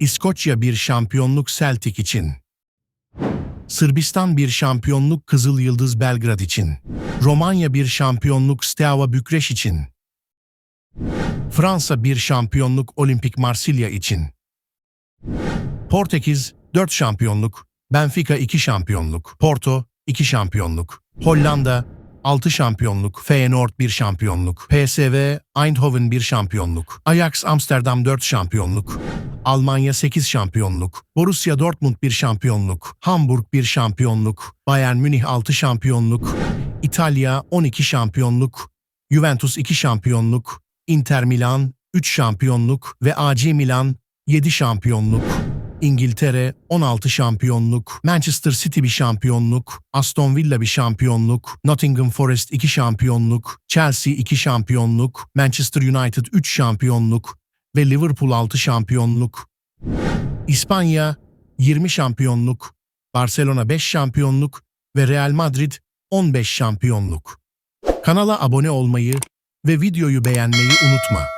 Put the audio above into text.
İskoçya bir şampiyonluk Celtic için. Sırbistan bir şampiyonluk Kızıl Yıldız Belgrad için. Romanya bir şampiyonluk Steaua Bükreş için. Fransa bir şampiyonluk Olimpik Marsilya için. Portekiz 4 şampiyonluk, Benfica 2 şampiyonluk, Porto 2 şampiyonluk, Hollanda 6 şampiyonluk, Feyenoord 1 şampiyonluk, PSV Eindhoven 1 şampiyonluk, Ajax Amsterdam 4 şampiyonluk, Almanya 8 şampiyonluk, Borussia Dortmund 1 şampiyonluk, Hamburg 1 şampiyonluk, Bayern Münih 6 şampiyonluk, İtalya 12 şampiyonluk, Juventus 2 şampiyonluk, Inter Milan 3 şampiyonluk ve AC Milan 7 şampiyonluk. İngiltere 16 şampiyonluk, Manchester City bir şampiyonluk, Aston Villa bir şampiyonluk, Nottingham Forest 2 şampiyonluk, Chelsea 2 şampiyonluk, Manchester United 3 şampiyonluk. Ve Liverpool 6 şampiyonluk. İspanya 20 şampiyonluk, Barcelona 5 şampiyonluk. Ve Real Madrid 15 şampiyonluk. Kanala abone olmayı ve videoyu beğenmeyi unutma.